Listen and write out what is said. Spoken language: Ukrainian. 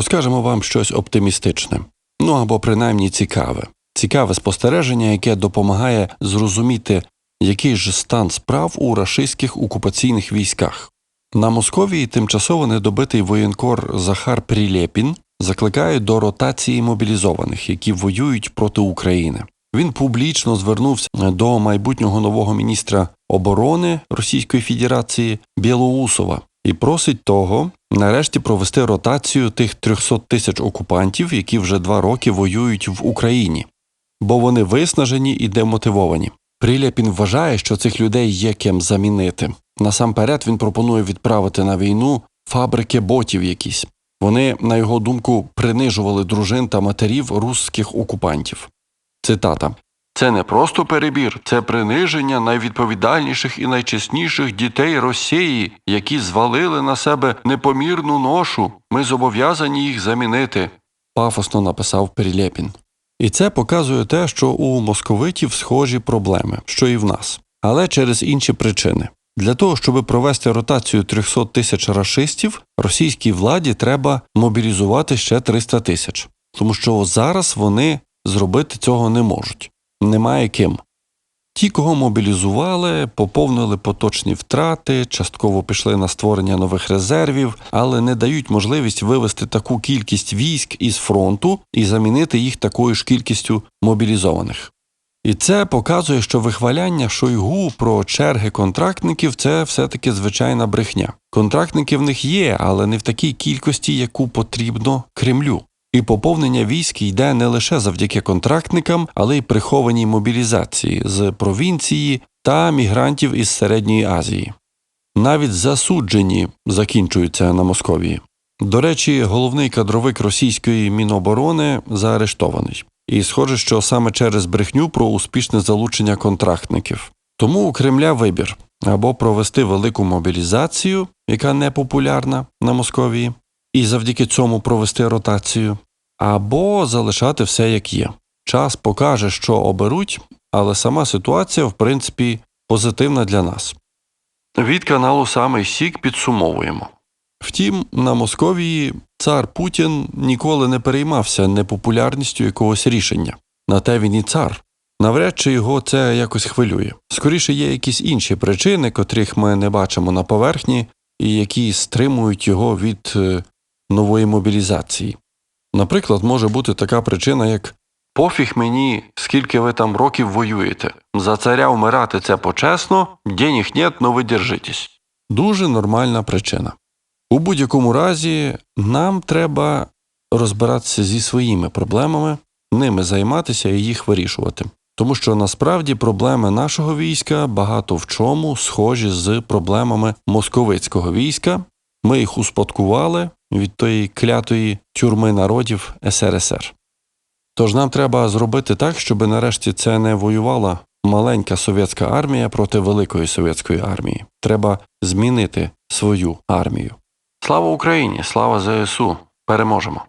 Розкажемо вам щось оптимістичне, ну або принаймні цікаве. Цікаве спостереження, яке допомагає зрозуміти, який же стан справ у рашистських окупаційних військах. На Московії тимчасово недобитий воєнкор Захар Прилєпін закликає до ротації мобілізованих, які воюють проти України. Він публічно звернувся до майбутнього нового міністра оборони Російської Федерації Білоусова і просить того нарешті провести ротацію тих 300 тисяч окупантів, які вже два роки воюють в Україні, бо вони виснажені і демотивовані. Приляпін вважає, що цих людей є ким замінити. Насамперед він пропонує відправити на війну фабрики ботів якісь. Вони, на його думку, принижували дружин та матерів русських окупантів. Цитата це не просто перебір, це приниження найвідповідальніших і найчесніших дітей Росії, які звалили на себе непомірну ношу. Ми зобов'язані їх замінити. пафосно написав Перелєпін. І це показує те, що у московитів схожі проблеми, що і в нас, але через інші причини. Для того, щоб провести ротацію 300 тисяч рашистів, російській владі треба мобілізувати ще 300 тисяч, тому що зараз вони зробити цього не можуть. Немає ким. Ті, кого мобілізували, поповнили поточні втрати, частково пішли на створення нових резервів, але не дають можливість вивести таку кількість військ із фронту і замінити їх такою ж кількістю мобілізованих. І це показує, що вихваляння Шойгу про черги контрактників це все-таки звичайна брехня. Контрактники в них є, але не в такій кількості, яку потрібно Кремлю. І поповнення військ йде не лише завдяки контрактникам, але й прихованій мобілізації з провінції та мігрантів із Середньої Азії. Навіть засуджені закінчуються на Московії. До речі, головний кадровик російської міноборони заарештований. І схоже, що саме через брехню про успішне залучення контрактників. Тому у Кремля вибір або провести велику мобілізацію, яка не популярна на Московії, і завдяки цьому провести ротацію, або залишати все як є. Час покаже, що оберуть, але сама ситуація, в принципі, позитивна для нас. Від каналу Самий Сік підсумовуємо. Втім, на Московії цар Путін ніколи не переймався непопулярністю якогось рішення. На те він і цар. Навряд чи його це якось хвилює. Скоріше є якісь інші причини, котрих ми не бачимо на поверхні, і які стримують його від е, нової мобілізації. Наприклад, може бути така причина, як пофіг мені, скільки ви там років воюєте. За царя вмирати це почесно, денег нет, но ви держитесь. Дуже нормальна причина. У будь-якому разі, нам треба розбиратися зі своїми проблемами, ними займатися і їх вирішувати. Тому що насправді проблеми нашого війська багато в чому схожі з проблемами московицького війська. Ми їх успадкували від тої клятої тюрми народів СРСР. Тож нам треба зробити так, щоб нарешті це не воювала маленька совєтська армія проти великої совєтської армії. Треба змінити свою армію. Слава Україні! Слава ЗСУ! Переможемо!